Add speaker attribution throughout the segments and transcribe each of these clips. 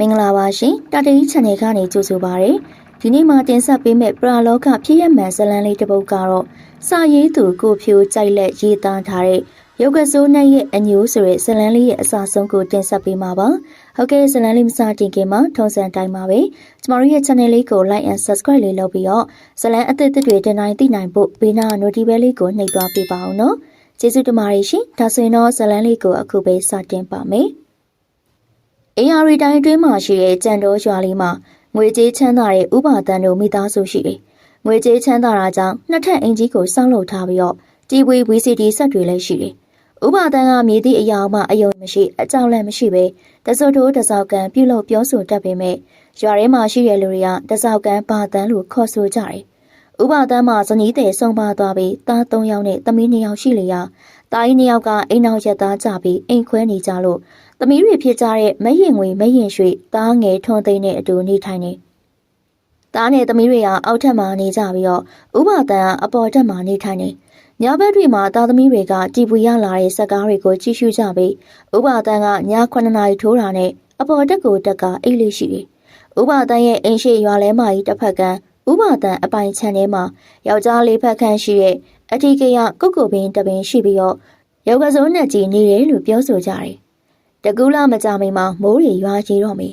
Speaker 1: မင်္ဂလာပါရှင်တာတီ channel ကနေကြိုဆိုပါရစေဒီနေ့မှာတင်ဆက်ပေးမယ့်ပရာလောကဖြစ်ရမှန်ဇလန်းလေးတစ်ပုဒ်ကတော့စာရေးသူကိုဖြိုးကြိုက်လက်ရေးသားထားတဲ့ရုပ်ကစိုးနဲ့ရဲ့အညိုးဆိုတဲ့ဇလန်းလေးရဲ့အစာဆုံးကိုတင်ဆက်ပေးမှာပါဟုတ်ကဲ့ဇလန်းလေးမစတင်ခင်မှာထုံးစံတိုင်းပါပဲကျမတို့ရဲ့ channel လေးကို like and subscribe လေးလုပ်ပြီးတော့ဇလန်းအသစ်တွေတင်နိုင်သိနိုင်ဖို့ဘေးနာ notification လေးကိုနှိပ်သွားပေးပါအောင်နော်ကျေးဇူးတင်ပါတယ်ရှင်ဒါဆိုရင်တော့ဇလန်းလေးကိုအခုပဲစတင်ပါမယ် အေယာရီတိုင်းအတွင်းမှာရှိတဲ့ကြံတော်ရွာလေးမှာငွေကြေးချမ်းသာတဲ့ဥပါတန်တို့မိသားစုရှိတယ်။ငွေကြေးချမ်းသာတာကြောင့်နှစ်ထပ်အင်ကြီးကိုစောင့်လုပ်ထားပြီးတော့တီဝီ VCD ဆက်တွေလည်းရှိတယ်။ဥပါတန်ကမြေသည့်အရာမှအယုံမရှိအကြောက်လည်းမရှိပဲတစွတ်တိုးတစောက်ကန်ပြုလုပ်ပြောဆိုတတ်ပေမဲ့ရွာထဲမှာရှိတဲ့လူတွေကတစောက်ကန်ပါတန်လို့ခေါ်ဆိုကြတယ်။ဥပါတန်မှာဇနီးတဲ့ဆုံးပါသွားပြီးသား၃ယောက်နဲ့သမီး၂ယောက်ရှိလေရာတာကြီး၂ယောက်ကအိမ်အောင်ရက်သားကြပြီးအိမ်ခွဲနေကြလို့ သမီးတွေဖြစ်ကြတဲ့မရင်ငွေမရင်ရွှေသားငယ်ထွန်းသိန်းနဲ့အတူနေထိုင်နေ။သားနဲ့သမီးတွေကအောက်ထပ်မှာနေကြပြီးတော့ဥပဒံကအပေါ်ထပ်မှာနေထိုင်နေ။ညဘက်တွေမှာသားသမီးတွေကတီပူရလာတဲ့စက်ကားတွေကိုကြည့်ရှုကြပြီးဥပဒံကည9နာရီထိုးတာနဲ့အပေါ်တက်ကိုတက်ကအိတ်လေးရှိတယ်။ဥပဒံရဲ့အင်းရှိရွာလဲမကြီးတစ်ဖက်ကဥပဒံအပိုင်ခြံထဲမှာယောက်ျားလေးဖက်ခန့်ရှိတဲ့အထီကရကုတ်ကုတ်ပင်တပင်ရှိပြီးတော့ယောက်ကစုံနဲ့ကြီးနေတယ်လို့ပြောဆိုကြတယ်။ တကူးလာမကြမိမှာမိုးတွေရွာကြီးတော့မေ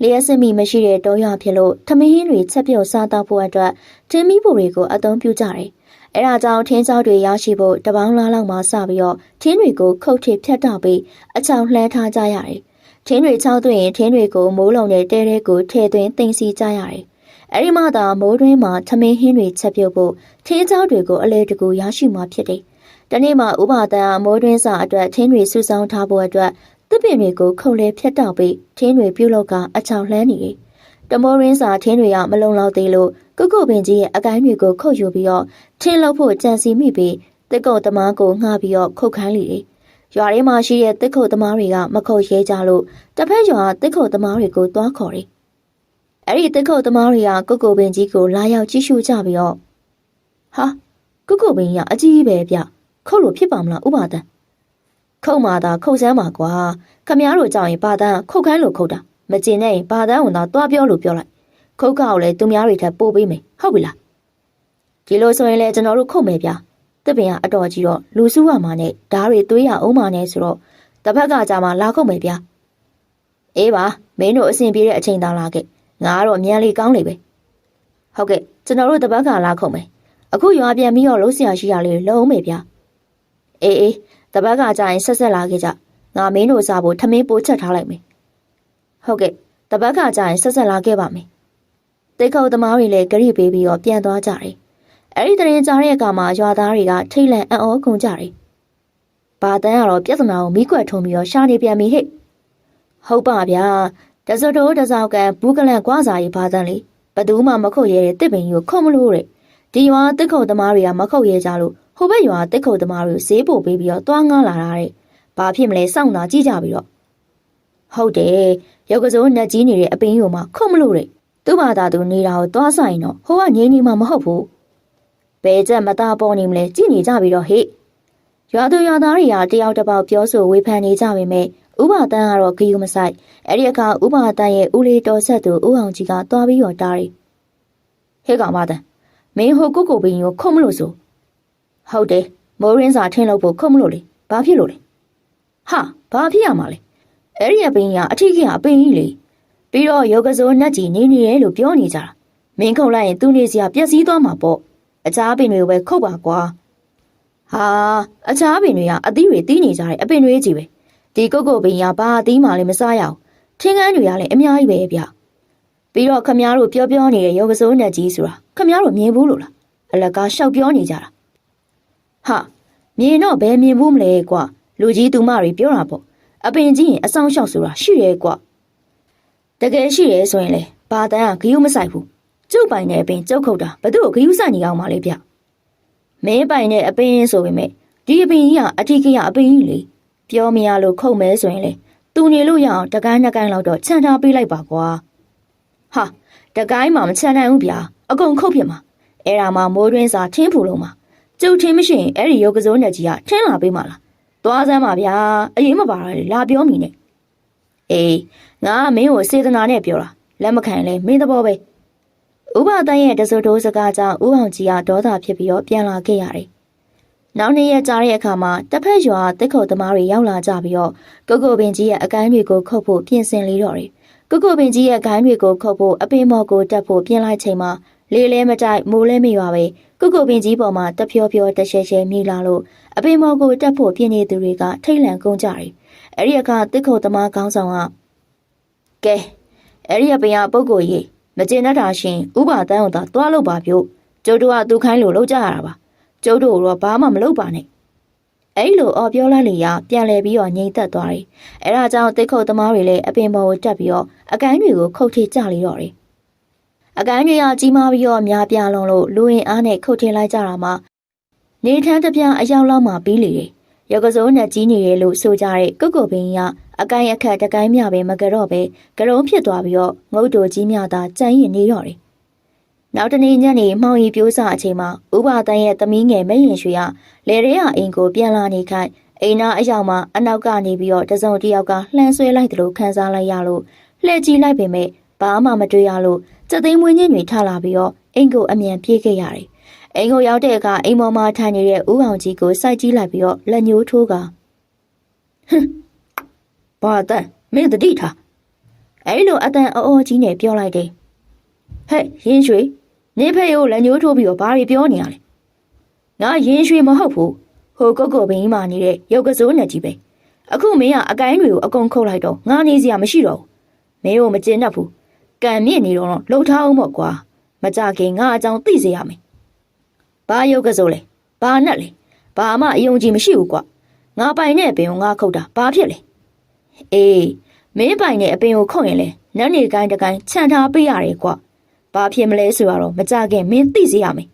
Speaker 1: လျှက်စစ်မီမရှိတဲ့တောရွာဖြစ်လို့ထမင်းဟင်းတွေချက်ပြုတ်စားတော့ဖို့အတွက်ထင်းမီးပူတွေကိုအသုံးပြုကြတယ်။အဲဒါကြောင့်ထင်းချောက်တွေရရှိဖို့တပေါင်းလားလောက်မှစပြီးတော့ထင်းတွေကိုခုတ်ထစ်ဖြတ်တော့ပြီးအချောင်လှမ်းထားကြရတယ်။ထင်းတွေချောက်သွင်းရင်ထင်းတွေကိုမိုးလုံနဲ့တဲတဲကိုထည့်သွင်းတင်စီကြရတယ်။အဲဒီမှသာမိုးတွင်းမှာထမင်းဟင်းတွေချက်ပြုတ်ဖို့ထင်းချောက်တွေကိုအလဲတကူရရှိမှာဖြစ်တယ်။တနေ့မှဥပါဒံမိုးတွင်းစာအတွက်ထင်းတွေစုဆောင်းထားဖို့အတွက် သစ်ပင်တွေကိုခုံလဲဖြတ်တောက်ပြီးထင်းတွေပြုတ်လောက်က အချောင်လှမ်းနေတယ်။တမိုးရင်းစာထင်းတွေကမလုံလောက်သေးလို့ကုတ်ကုတ်ပင်ကြီးရဲ့အကိုင်းတွေကိုခုတ်ယူပြီးတော့ထင်းလောက်ဖို့ကြံစီမိပြီးတစ်ကုတ်သမားကိုငှားပြီးတော့ခုတ်ခိုင်းလေတယ်။ရွာထဲမှာရှိတဲ့တစ်ခုတ်သမားတွေကမခုတ်ရဲကြလို့တစ်ဖက်ရွာတစ်ခုတ်သမားတွေကိုတွားခေါ်တယ်။အဲ့ဒီတစ်ခုတ်သမားတွေကကုတ်ကုတ်ပင်ကြီးကိုလာရောက်ကြည့်ရှုကြပြီးတော့ဟာကုတ်ကုတ်ပင်ကြီးကအကြီးကြီးပဲဗျခုတ်လို့ဖြစ်ပါမလားဥပါဒံ ခုတ်မာတာခုတ်စမ်းပါကွာခမည်းတော်ကြောင့်ရင်ဘာတန်းခုတ်ခိုင်းလို့ခုတ်တာမကျင်နဲ့ရင်ဘာတန်းဝင်တော့တွားပြောလို့ပြောလိုက်ခုတ်ကောက်လည်းသူများတွေထပ်ပို့ပေးမယ်ဟုတ်ပြီလားဒီလိုဆိုရင်လည်းကျွန်တော်တို့ခုတ်မယ်ဗျာတစ်ပင်ကအတော်ကြီးတော့လူစုရမှာနဲ့ဓားတွေသွေးရအောင်မှာနဲ့ဆိုတော့တစ်ဖက်ကကြာမှလာခုတ်မယ်ဗျာအေးပါမင်းတို့အဆင်ပြေတဲ့အချိန်တောင်လာခဲ့ငါကတော့အမြန်လေးကောင်းလေပဲဟုတ်ကဲ့ကျွန်တော်တို့တစ်ဖက်ကလာခုတ်မယ်အခုရွာပြန်ပြီးတော့လုံးဆရာရှိရလေးလုံးမယ်ဗျာအေးအေး တပတ်ကကြာရင်ဆက်ဆက်လာခဲ့ကြငါမင်းတို့စားဖို့ထမင်းပိုးချက်ထားလိုက်မယ်ဟုတ်ကဲ့တပတ်ကကြာရင်ဆက်ဆက်လာခဲ့ပါမယ်တိတ်ခုတ်သမားတွေလည်းကြရိပေးပြီးတော့ပြန်သွားကြတယ်အဲ့ဒီတရင်ကြားတဲ့အခါမှာရွာသားတွေကထိတ်လန့်အံ့ဩကုန်ကြတယ်ဘာတန်းကတော့ပြဿနာကိုမိကွက်ထုံပြီးတော့ရှာနေပြန်ပြီဟဲ့ဟုတ်ပါဗျာတစတိုးတစောက်ကဘူးကလန့်ကွာစာရေးဘာတန်းလေဘသူမှမခုတ်ရဲတဲ့တစ်ပင်ကြီးကိုခုတ်မလို့တဲ့ဒီရွာတစ်ခုတ်သမားတွေကမခုတ်ရဲကြလို့ဟိုဘက်ရွာတက်ခုတ်သမားတို့ဈေးပို့ပေးပြီးတော့တွားငားလာတာတဲ့။ဘာဖြစ်မလဲစောင့်တာကြည့်ကြပြီးတော့ဟုတ်တယ်။ရုပ်ကစိုးနှက်ကြီးနေတဲ့အပင်းယိုမှာခုတ်မလို့တဲ့။သူ့ဘာသာသူနေတာကိုတွားဆိုင်တော့ဟိုကငိမ့်နေမှမဟုတ်ဘူး။ဘယ်ချက်မသားပေါ်နေမလဲကြည့်နေကြပြီးတော့ဟေ့။ရွာသူရွာသားတွေကတယောက်တစ်ပေါက်ပြောဆိုဝေဖန်နေကြပေမဲ့ဥပတန်းကတော့ဂယုမဆိုင်အဲ့ဒီအခါဥပတန်းရဲ့ဦးလေးတော်ဆက်သူဦးအောင်ကြီးကတွားပြီးတော့တားတယ်။ဟဲ့ကောင်မတန်းမင်းဟိုကုတ်ကုတ်ပင်ကိုခုတ်မလို့ဆို ဟုတ်တယ်မိုးရင်းစာထင်းလို့ဖို့ခုတ်မလို့လေဘာဖြစ်လို့လဲဟာဘာဖြစ်ရမှာလဲအဲ့ဒီအပင်ကြီးကအထီးကြီးကအပင်ကြီးလေပြီးတော့ယောဂစိုးနတ်ကြီးနေနေတယ်လို့ပြောနေကြတာမင်းခုတ်လိုက်ရင်သူ့နေစရာပျက်စီးသွားမှာပေါ့အခြားပင်တွေပဲခုတ်ပါကွာဟာအခြားပင်တွေကအသီးတွေတီးနေကြတယ်အပင်တွေကြီးပဲဒီကုတ်ကုတ်ပင်ကဘာအသီးမှလည်းမစားရအောင်ထင်းကန်းတွေကလည်းအများကြီးပဲဗျပြီးတော့ခမည်းတော်ပြောပြောနေတဲ့ယောဂစိုးနတ်ကြီးဆိုတာခမည်းတော်မြင်ဘူးလို့လားအလကားရှောက်ပြောနေကြတာ ဟာမြင်တော့ဘယ်မြင်ဘူးမလဲကွာလူကြီးသူမတွေပြောတာပေါ့အပင်ကြီးရင်အဆောင်လျှောက်ဆိုတာရှိရဲကွာတကယ်ရှိရဲဆိုရင်လေဘာတန်းကဂယုမဆိုင်ဘူးကျုပ်ပိုင်တဲ့အပင်ကျုပ်ခုတ်တာဘသူ့ကိုဂယုဆိုင်နေအောင်မလဲဗျမင်းပိုင်တဲ့အပင်ဆိုပေမဲ့ဒီအပင်ကြီးကအထီးကရအပင်ကြီးလေပြောမရလို့ခုတ်မဲဆိုရင်လေသူနေလို့ရအောင်တကိုင်းနှစ်ကိုင်းလောက်တော့ခြံထားပေးလိုက်ပါကွာဟာတကိုင်းမှမခြံနိုင်ဘူးဗျာအကုန်ခုတ်ဖြစ်မှာအဲ့ဒါမှမိုးတွင်းစာထင်းဖူလုံးမှာ ကျုပ်ထင်းမရှိရင်အဲ့ဒီယောဂစိုးနဲ့ကြီးကထင်းလာပေးမှလားသွားစမ်းပါဗျာအရင်မပါရလေလာပြောမိနဲ့အေးငါကမင်းကိုစေတနာနဲ့ပြောတာလက်မခံရင်လဲမင်းသဘောပဲဥပတန်းရဲ့တစိုးတိုးစကားကြောင့်ဦးအောင်ကြီးကဒေါသဖြစ်ပြီးတော့ပြန်လာခဲ့ရတယ်နောက်နေ့ရက်ကြာတဲ့အခါမှာတစ်ဖက်ရွာတက်ခုတ်သမားတွေရောက်လာကြပြီးတော့ကိုကိုပင်ကြီးရဲ့အကိုင်းတွေကိုခုတ်ဖို့ပြင်ဆင်လေတော့တယ်ကိုကိုပင်ကြီးရဲ့ဂိုင်းတွေကိုခုတ်ဖို့အပင်မော်ကိုတက်ဖို့ပြင်လိုက်ချိန်မှာလေလဲမတိုက်မိုးလဲမရွာပဲ ကိုကိုပင်ကြီးပေါ်မှာတဖြောဖြောတရှဲရှဲမြေလာလို့အပင်မော်ကိုတက်ဖို့ပြင်နေသူတွေကထိတ်လန့်ကုန်ကြတယ်အဲ့ဒီအခါတက်ခုတ်သမားခေါင်းဆောင်ကကဲအဲ့ဒီအပင်ကပုတ်ကိုကြီးမကျင်တတ်တာရှင်ဥပါတန်းကိုသာတွားလို့ပါပြုတ်ကျုပ်တို့ကသူခိုင်းလို့လောက်ကြရတာပါကျုပ်တို့တော့ဘာမှမလုပ်ပါနဲ့အဲ့လိုအော်ပြောလိုက်လေရပြန်လဲပြီးတော့ငြိမ်သက်သွားတယ်အဲ့ဒါကြောင့်တိတ်ခုတ်သမားတွေလည်းအပင်ပေါ်ကိုတက်ပြီးတော့အကိုင်းတွေကိုခုတ်ထိကြလေတော့တယ် အကိုင်းတွေကကြီးမားပြီးတော့များပြားလုံးလို့လူရင်အားနဲ့ခုတ်ထင်းလိုက်ကြတာမှနေထန်းတစ်ပြားအယောက်လောက်မှပြီးလေတယ်ရကစိုးနဲ့ကြီးနေတယ်လို့ဆိုကြတဲ့ကုတ်ကုတ်ပင်ကအကိုင်းအခက်တကိုင်းမြပဲမကြော့ပဲကရုံးဖြစ်သွားပြီးတော့ငုတ်တိုကြီးမြသာကြမ်းရင်နေတော့တယ်နောက်တနေ့ညနေမှောင်ရီပြိုးစာအချိန်မှာဥပတန်းရဲ့သမီးငယ်မရင်ရွှေကလေရဲရအိမ်ကိုပြန်လာနေခိုင်းအိမ်နာအရောက်မှာအနောက်ကနေပြီးတော့တစုံတစ်ယောက်ကလှမ်းဆွဲလိုက်တယ်လို့ခန်းစားလိုက်ရလို့လှည့်ကြည့်လိုက်ပေမဲ့ဘာမှမတွေ့ရလို့ စက်သိမ်းမွေးချင်းတွေထလာပြီးတော့အိမ်ကိုအမြန်ပြေးခဲ့ရတယ်။အိမ်ကိုရောက်တဲ့အခါအိမ်ပေါ်မှာထိုင်နေတဲ့ဦးအောင်ကြီးကိုစိုက်ကြည့်လိုက်ပြီးတော့လက်ညှိုးထိုးကဟမ်ဘာတန်မင်းတတိထားအဲ့လိုအတန်အော်ကြီးနဲ့ပြောလိုက်တယ်ဟဲ့ရင်ရွှေနေဖေကိုလက်ညှိုးထိုးပြီးတော့ဘာတွေပြောနေရလဲငါရင်ရွှေမဟုတ်ဘူးဟိုကုတ်ကုတ်ဘင်းမာနေတဲ့ရုပ်ကစိုးနဲ့ကြီးပဲအခုမင်းကအကိုင်းတွေကိုအကုန်ခုတ်လိုက်တော့ငါနေစရာမရှိတော့ဘူးမင်းကိုမကျင်တတ်ဘူး ကံမြင့်နေတော့လှုပ်ထားအောင်ပေါ့ကွာမကြခင်ငါအကြောင်းသိစေရမယ်ဘာရုပ်ကစိုးလဲဘာနဲ့လဲဘာမှအယုံကြည်မရှိဘူးကွာငါပိုင်တဲ့ပင်ကိုငါခုတ်တာဘာဖြစ်လဲအေးမင်းပိုင်တဲ့အပင်ကိုခုတ်ရင်လေနတ်နေကိုင်းတကိုင်းခြံထားပေးရတယ်ကွာဘာဖြစ်မလဲဆိုတော့မကြခင်မင်းသိစေရမယ်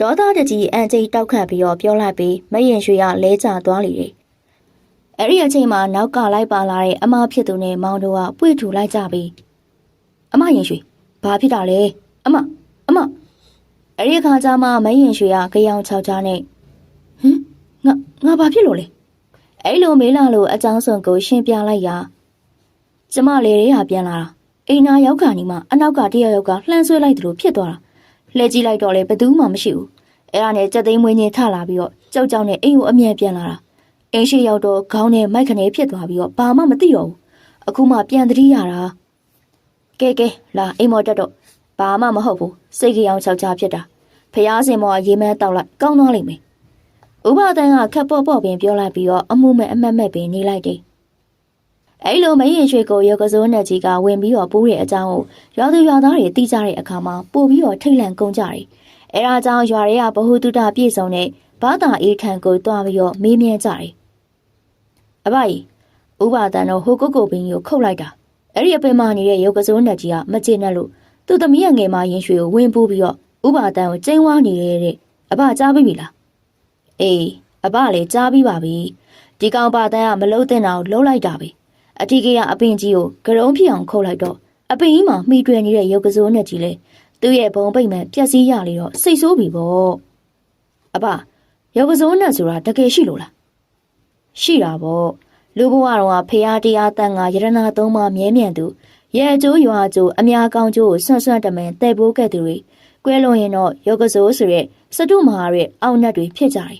Speaker 1: ဒေါသတကြီးအန်ကြီးတောက်ခတ်ပြီးတော့ပြောလိုက်ပြီးမရင်ရွှေကလဲကျသွားလေတယ်။ အဲ့ဒီအချိန်မှာနောက်ကလိုက်ပါလာတဲ့အမဖြစ်သူနဲ့မောင်တို့ကပွေထူလိုက်ကြပြီးအမရင်ရွှေဘာဖြစ်တာလဲအမအမအဲ့ဒီခါကျမှမရင်ရွှေကကြောင်ချောက်ချားနဲ့ဟင်ငါငါဘာဖြစ်လို့လဲအဲ့လိုမေးလာလို့အကြောင်းစုံကိုရှင်းပြလိုက်ရာကျမလေတွေကပြန်လာတာအိမ်နာရောက်ခါနီမှာအနောက်ကတယောက်ယောက်ကလှမ်းဆွဲလိုက်သလိုဖြစ်သွားတာလှည့်ကြည့်လိုက်တော့လေဘယ်သူမှမရှိဘူးအဲ့ဒါနဲ့ကြက်သိမ်းမွေးချင်းထလာပြီးတော့ကြောက်ကြောက်နဲ့အိမ်ကိုအမြန်ပြန်လာတာ အိမ်ရှိရောက်တော့ခေါင်းနဲ့မိုက်ခနဲဖြစ်သွားပြီးတော့ဘာမှမသိတော့ဘူးအခုမှပြန်သတိရတာကဲကဲလာအိမ်မော်တက်တော့ဘာမှမဟုတ်ဘူးစိတ်ကြောင်ချောက်ချဖြစ်တာဖះစင်မော်ရေမဲတောက်လိုက်ကောင်းသွားလိမ့်မယ်ဥပဒန်ကခက်ပေါ့ပေါ့ပင်ပြောလိုက်ပြီးတော့အမှုမဲ့အမတ်မဲ့ပင်နေလိုက်တယ်အဲ့လိုမရင်ရွှေကိုရောကစိုးနဲ့ကြီးကဝင်ပြီးတော့ပိုးတဲ့အကြောင်းကိုရွာသူရွာသားတွေသိကြတဲ့အခါမှာပို့ပြီးတော့ထိတ်လန့်ကုန်ကြတယ်။အဲဒါကြောင့်ရွာတွေကဘ ഹു တုတပြည့်စုံတဲ့ ဘာသာအေးထံကိုတွားပြီးတော့မေးမြန်းကြတယ်။အဘကြီးဥပါဒန်တော့ဟိုကုတ်ကုတ်ပင်ကိုခုတ်လိုက်တာ။အဲ့ဒီအပင်မနေတဲ့ရောကစိုးနဲ့ကြီးကမကျေနပ်လို့သူ့သမီးငယ်မရင်ရွှေကိုဝင်ပိုးပြီးတော့ဥပါဒန်ကိုကျင်းဝါနေရတဲ့အဘကြားပြီလား။အေးအဘလည်းကြားပြီးပါပြီ။ဒီကောင်ပါတန်းကမလုံးတဲ့တာကိုလှုပ်လိုက်တာပဲ။အထီးကရအပင်ကြီးကိုဂရုံးဖြစ်အောင်ခုတ်လိုက်တော့အပင်ကြီးမှာမှီတွယ်နေတဲ့ရုပ်ကစိုးနဲ့ကြီးလေသူ့ရဲ့ဘုံပိတ်မှန်ပြက်စီးရလေတော့စိတ်ဆိုးပြီပေါ့အဖ ရုပ်ကစိုးနဲ့ဆိုတာတကယ်ရှိလို့လားရှိတာပေါ့လူဘဝတော်ကဖရာတရားတန်ငါယရနာသုံးပါမြဲမြံသူရဲကျိုးရွာကျိုးအများကောင်းကျိုးကိုဆွန့်ဆွန့်တမင်တဲ့ပိုးခဲ့သူတွေကွဲလွန်ရင်တော့ရုပ်ကစိုးဆိုရက်စတုမဟာရဲ့အောက်နှက်တွေဖြစ်ကြတယ်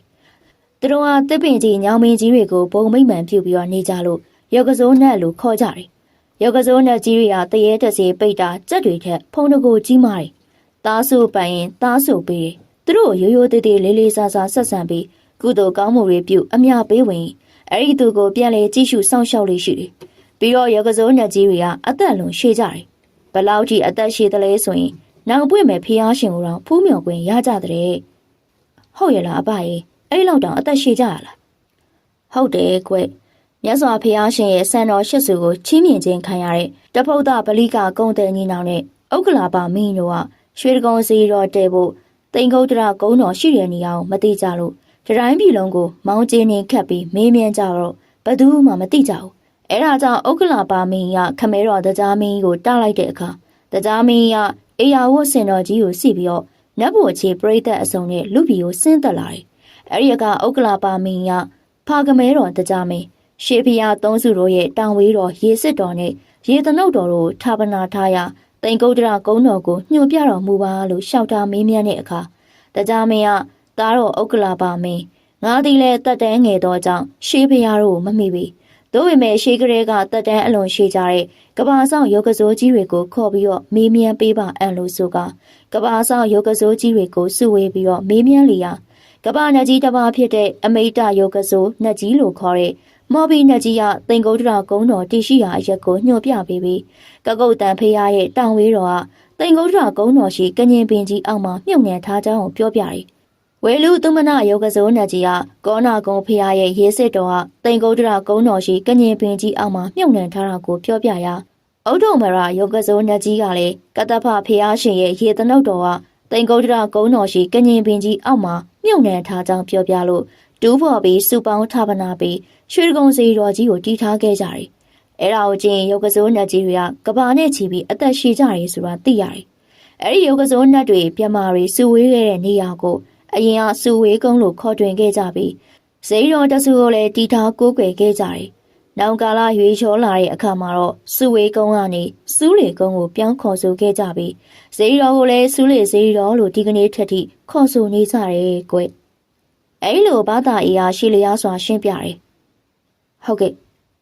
Speaker 1: သူတို့ဟာတစ်ပင်ကြီးညောင်မင်းကြီးတွေကိုဘုံမိတ်မှန်ပြုတ်ပြီးတော့နေကြလို့ရုပ်ကစိုးနဲ့လို့ခေါ်ကြတယ်။ရုပ်ကစိုးနဲ့ကြီးရီဟာတရေတစီပိတ်တာကြက်တွေထက်ဖုံးတကူကြီးမာတယ်။သားစုပိုင်ရင်သားစုပေးတယ်။ သူတို့ရိုးရိုးသေးသေးလေးလေးစားစားဆက်ဆံပြီးကုသိုလ်ကောင်းမှုတွေပြုအမျှပေးဝင်အဲ့ဒီသူကိုပြန်လေကြည့်ရှုစောင့်ရှောက်လေးရှိတယ်။ပြီးတော့ရုပ်ကစိုးနဲ့ကြီးရီကအသက်လွန်ရှည်ကြတယ်။ဘလောက်ကြီးအသက်ရှည်တယ်လဲဆိုရင်နောက်ပွင့်မဲ့ဖျားရှင်ကိုတော့ဖူးမြော်ခွင့်ရကြတဲ့။ဟုတ်ရဲ့လားအဖရဲ့အဲ့လောက်တောင်အသက်ရှည်ကြရလား။ဟုတ်တယ်ကွ။မြတ်စွာဘုရားရှင်ရဲ့စံတော်ရှစ်စုကိုချီးမြှင့်ခြင်းခံရတဲ့တဖုဒ္ဒပလိကကုံတဲ့ညီနောင်နဲ့ဥက္ကလာပမင်းတို့ကရွှေတကုံစီတော်တဲဖို့ တိန်ခုတ်တရကုန်းတော်ရှိတဲ့နေရာကိုမသိကြလို့တတိုင်းပြည်လုံးကိုမောင်းကျင်းနေခတ်ပြီးမေးမြန်းကြတော့ဘသူမှမသိကြဘူးအဲဒါကြောင့်ဥက္ကလာပါမင်းကခမဲတော်တကြားမင်းကိုတားလိုက်တဲ့အခါတကြားမင်းကအေယာဝတ်စင်တော်ကြီးကိုစီပြီးတော့နတ်ဘိုအခြေပြိသက်အစုံနဲ့လူပြည်ကိုဆင်းသက်လာတယ်အဲဒီကဥက္ကလာပါမင်းကဖာကမဲတော်တကြားမင်းရှေးဖျားသုံးစုတို့ရဲ့တောင်ဝေးတော်ရေစစ်တော်နဲ့ရေသနုတ်တော်တို့ထာပနာထားရာ တိန်ကုတ်တရကုန်းတော်ကိုညှို့ပြတော်မူပါလို့ရှောက်တာမေးမြန်းတဲ့အခါတကြားမင်းကသားတော်ဥက္ကလာပါမင်းငါသည်လည်းတက်တန်းငယ်သောကြောင့်ရှေးဖျားတို့မမိပြီတို့ပေမဲ့ရှေးကလေးကတက်တန်းအလွန်ရှိကြတဲ့ကဘာဆောင်ယောဂစိုးကြီးတွေကိုခေါ်ပြီးတော့မေးမြန်းပေးပါအံလို့ဆိုကကဘာဆောင်ယောဂစိုးကြီးတွေကိုစုဝေးပြီးတော့မေးမြန်းလီယာကဘာနကြီးတစ်ပါးဖြစ်တဲ့အမိတ္တယောဂစိုးနတ်ကြီးလို့ခေါ်တဲ့ မော်ဘီနတ်ကြီးကတင်ကုတ်တရာကုန်းတော်တရှိရာအရက်ကိုညှို့ပြပေးပြီးကကုတ်တန်ဖေးရရဲ့တောင်ဝေးတော်ကတင်ကုတ်တရာကုန်းတော်ရှိကငင်ပင်ကြီးအောက်မှာမြုပ်နှံထားကြောင်းကိုပြောပြတယ်ဝဲလူသူမနာယောဂစိုးနတ်ကြီးကကောနာကုန်းဖေးရရဲ့ရေးစစ်တော်ကတင်ကုတ်တရာကုန်းတော်ရှိကငင်ပင်ကြီးအောက်မှာမြုပ်နှံထားတာကိုပြောပြရာအုတ်တော်မရာယောဂစိုးနတ်ကြီးကလည်းကတ္တဖဖေးရရှင်ရဲ့ရေတနုတ်တော်ကတင်ကုတ်တရာကုန်းတော်ရှိကငင်ပင်ကြီးအောက်မှာမြုပ်နှံထားကြောင်းပြောပြလို့ ဒူးဖော်ပြီးစူပေါင်းထပနာပြီးရွှေကုံစီတော်ကြီးကိုတီးထားခဲ့ကြတယ်။အဲဒါကိုကျင်းရုပ်ကစိုးနတ်ကြီးတွေကကဘာနဲ့ချီပြီးအသက်ရှည်ကြတယ်ဆိုတာသိရတယ်။အဲဒီရုပ်ကစိုးနတ်တွေပြမာတွေစူဝေးခဲ့တဲ့နေရာကိုအရင်ကစူဝေးကုန်းလို့ခေါ်တွင်ခဲ့ကြပြီးဇိတော်တဆူကိုလည်းတီးထားကိုးကွယ်ခဲ့ကြတယ်။နောင်ကာလရွေးချောလာတဲ့အခါမှာတော့စူဝေးကုန်းကနေစူးလေကုန်းကိုပြောင်းခေါ်ဆိုခဲ့ကြပြီးဇိတော်ကိုလည်းစူးလေဇိတော်လို့ဒီကနေ့ထက်ထိခေါ်ဆိုနေကြတယ်ကွ။ အဲလိုဘာသာအေးအားရှိလျားစွာရှင်းပြတယ်။ဟုတ်ကဲ့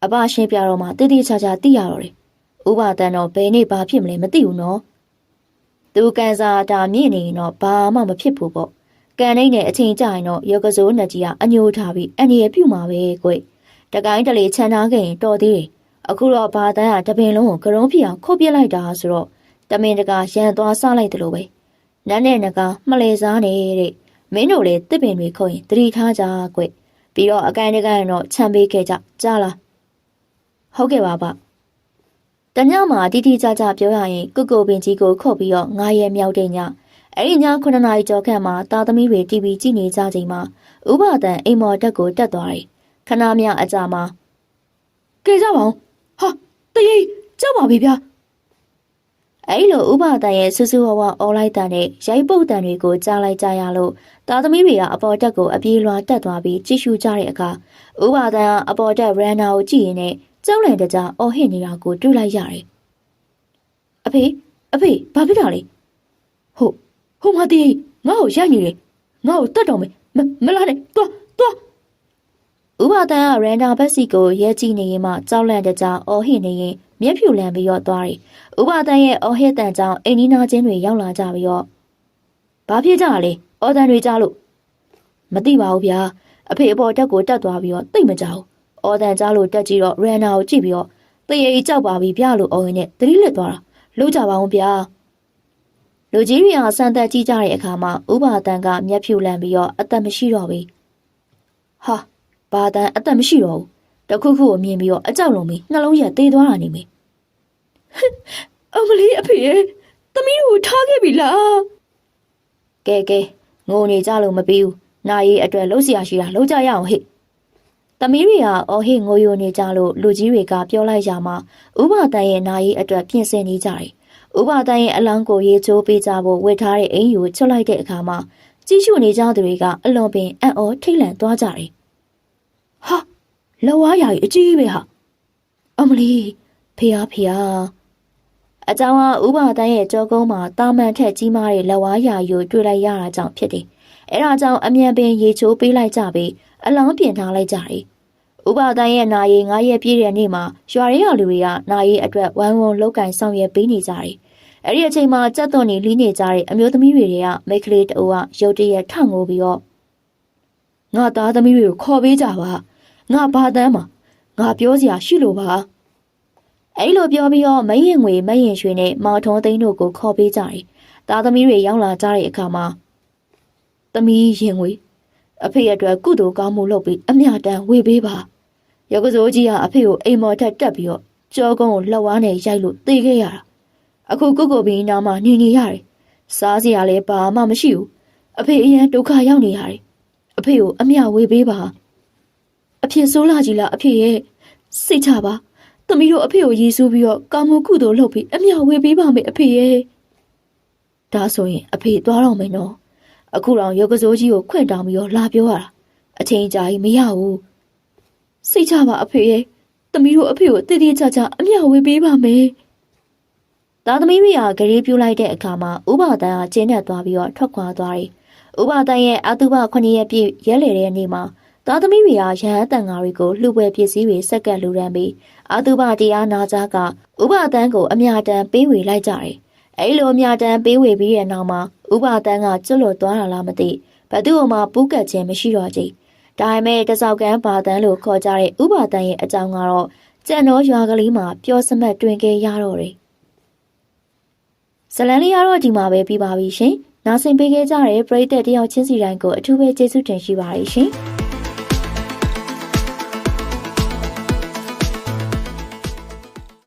Speaker 1: အဘရှင်းပြတော့မှတိတိကျကျသိရတော့တယ်။ဥပဒံတော့ဘယ်နေ့ဘာဖြစ်မလဲမသိဘူးနော်။သူကန်စာတာမြင့်နေရင်တော့ဘာမှမဖြစ်ဘူးပေါ့။ကန်နေတဲ့အချိန်ကျရင်တော့ယောဂစိုးနှစ်ကြီးကအညိုထားပြီးအန်ရပြုတ်မှာပဲကွ။တကိုင်းတလေခြံထားခဲ့ရင်တော်သေးတယ်။အခုတော့ဘာတန်းကတပင်လုံးကိုကရုံးဖြစ်အောင်ခုတ်ပြစ်လိုက်တာဆိုတော့တမင်တကာရန်သွားစားလိုက်တယ်လို့ပဲ။နန်းနဲ့နကမလဲစားနေတဲ့ မင်းတို့လည်းတစ်ပင်တွေခုတ်ရင်တတိထားကြကွ။ပြီးတော့အကိုင်းတကိုင်းတော့ခြံပေးခဲ့ကြကြားလား။ဟုတ်ကဲ့ပါဗျ။တညမှာတိတိကျကျပြောရရင်ကုကုပင်ကြီးကိုခုတ်ပြီးတော့ငါရဲ့မြောက်တဲ့ညအဲ့ဒီည9နာရီကျော်ခန့်မှာတာသမီတွေတီဗီကြည့်နေကြချိန်မှာဥပဒံအိမ်မော်တက်ကိုတက်သွားတယ်။ခဏမြအကြာမှာကဲကြပါဦး။ဟာတရေကြောက်ပါပြီဗျာ။ အဲ့လိုဥပဒံရဲ့ဆူဆူဝဝအော်လိုက်တန်နဲ့ရိုက်ပုတ်တန်တွေကိုကြားလိုက်ကြရလို့တာသမီတွေကအပေါ်တက်ကိုအပြေးလွှာတက်သွားပြီးကြည့်ရှုကြတဲ့အခါဥပဒံကအပေါ်တက်ရန်နာကိုကြည့်ရင်နဲ့ကြောက်လန့်တကြားအော်ဟစ်နေတာကိုတွေ့လိုက်ရတယ်။အဖေအဖေဘာဖြစ်တာလဲ။ဟုတ်ဟိုမတီးငါ့ကိုရိုက်နေတယ်။ငါ့ကိုတတ်တော်မယ်မမလာနဲ့တွားတွား ဥပဒံကရန်နာဘက်စီကိုရဲကြည့်နေရင်မှကြောက်လန့်တကြားအော်ဟစ်နေရင်မျက်ဖြူလန့်ပြီးတော့သွားတယ်။ဥပဒံရဲ့အော်ဟစ်တန်ကြောင့်အိမ်နီးနားချင်းတွေရောက်လာကြပြီးတော့ဘာဖြစ်ကြလဲ။အော်တန်တွေကြားလို့မသိပါဘူးဗျာ။အဖေအပေါ်တက်ကိုတက်သွားပြီးတော့တိတ်မကြောက်ဘူး။အော်တန်ကြားလို့တက်ကြည့်တော့ရန်နာကိုကြည့်ပြီးတော့တရေကြီးကြောက်ပါပြီဗျာလို့အော်ရင်နဲ့သတိလစ်သွားတာ။လို့ကြပါအောင်ဗျာ။လူကြီးတွေဟာစံသက်ကြည့်ကြတဲ့အခါမှာဥပါတန်ကမျက်ဖြူလန့်ပြီးတော့အသက်မရှိတော့ဘူး။ဟာ ဘာတန်အသက်မရှိတော့ဘူး။တခုခုကိုမြင်ပြီးတော့အကြောက်လုံးပြီးနှလုံးရက်သေးသွားတာနေမေ။အမလေးအဖေရဲ့သမီးကိုထားခဲ့ပြီလား။ကဲကဲငိုနေကြလို့မပြီးဘူး။နာရီအတွက်လှုပ်ရှားရှိတာလှုပ်ကြရအောင်ဟဲ့။သမီးတွေကအော်ဟစ်ငိုယိုနေကြလို့လူကြီးတွေကပြောလိုက်ရမှာဥပတန်ရဲ့နာရီအတွက်ပြင်ဆင်နေကြတယ်။ဥပတန်ရဲ့အလောင်းကိုရေချိုးပေးကြဖို့ဝတ်ထားတဲ့အိမ်ယူကိုချွတ်လိုက်တဲ့အခါမှာကြီးစုနေကြသူတွေကအလွန်ပင်အံ့ဩထိတ်လန့်သွားကြတယ်။ ဟာလောဝါရာကြီးအကြီးပဲဟာ။အမလီဖေဟာဖေဟာအကြောင်းကဥပတန်ရဲ့ကြောကုန်းမှာတာမန်ထက်ကြီးမားတဲ့လက်ဝါးရာယူတွေ့လိုက်ရတာကြောင့်ဖြစ်တယ်။အဲဒါကြောင့်အမြန်ပင်ရေချိုးပေးလိုက်ကြပြီးအလောင်းပြင်ထားလိုက်ကြတယ်။ဥပဒိုင်းရဲ့နာရီ9ရက်ပြည့်တဲ့နေ့မှာရွာရဲရလူတွေကနာရီအတွက်ဝမ်းဝုံလောက်ကင်ဆောင်ရွက်ပေးနေကြတယ်။အဲဒီအချိန်မှာကြက်သွန်နေလီးနေကြတဲ့အမျိုးသမီးတွေကမိတ်ကလေးတအိုးကရုတ်တရက်ထငိုပြီးတော့ငါသားသမီးတွေကိုခေါ်ပေးကြပါ။ ငါဘာတန်းမှာငါပြောစရာရှိလို့ပါ။အဲဒီလိုပြောပြီးတော့မရင်ငွေမရင်ရွှေနဲ့မောင်ထုံးသိန်းတို့ကိုခေါ်ပေးကြတယ်။သားသမီးတွေရောက်လာကြတဲ့အခါမှာသမီးရင်ငွေအဖေအတွက်ကုသိုလ်ကောင်းမှုလုပ်ပြီးအမျှတမ်းဝေပေးပါရုပ်ကစိုးကြီးကအဖေကိုအိမ်မော်ထက်တက်ပြီးတော့ကြောကုန်းကိုလှော်ဝါးနဲ့ရိုက်လို့သေခဲ့ရတာအခုကုကုဘင်းနားမှာနေနေရတယ်စားစရာလည်းဘာမှမရှိဘူးအဖေအရင်ဒုက္ခရောက်နေရတယ်အဖေကိုအမျှဝေပေးပါ အဖြစ်ဆိုးလာကြီးလားအဖေရဲ့စိတ်ချပါသမီးတို့အဖေကိုရည်စူးပြီးတော့ကာမကုသိုလ်လုပ်ပြီးအမျှဝေပေးပါမယ်အဖေရဲ့ဒါဆိုရင်အဖေသွားတော့မယ်နော်အခုတော့ရုပ်ကစိုးကြီးကိုခွင့်တောင်းပြီးတော့လာပြောရတာအချိန်ကြာကြီးမရဘူးစိတ်ချပါအဖေရဲ့သမီးတို့အဖေကိုတည်တည်ချာချာအမျှဝေပေးပါမယ်သားသမီးတွေကဂရေပြူလိုက်တဲ့အခါမှာဥပါဒန်ကကျင်းနဲ့သွားပြီးတော့ထွက်ခွာသွားတယ်ဥပါဒန်ရဲ့အတုပ9ရက်ပြည့်ရဲလေတဲ့နေ့မှာ သားသမီးတွေကရဟန်းတန်ဃာတွေကိုလှူပွဲပစ္စည်းတွေစက်ကပ်လူရန်ပြီးအတုပတရားနာကြားကဥပါဒန်ကိုအမြတမ်းပေးဝေလိုက်ကြတယ်အဲလိုအမြတမ်းပေးဝေပြီးတဲ့နောက်မှာဥပါဒန်ကကျွတ်လွတ်သွားတာလားမသိဘသူ့မှပူးကတ်ခြင်းမရှိတော့ကြ။ဒါပေမဲ့တစောက်ကန်းပါတန်းလို့ခေါ်ကြတဲ့ဥပါတန်းရဲ့အကြောင်းကတော့ကြံတော်ရွာကလေးမှာပျော်စမတ်တွင်ခဲ့ရတော့တယ်။ဇလန်လေးကတော့ဒီမှာပဲပြီးပါပြီရှင်။နားဆင်ပေးခဲ့ကြတဲ့ပရိသတ်တယောက်ချင်းစီတိုင်းကိုအထူးပဲကျေးဇူးတင်ရှိပါတယ်ရှင်။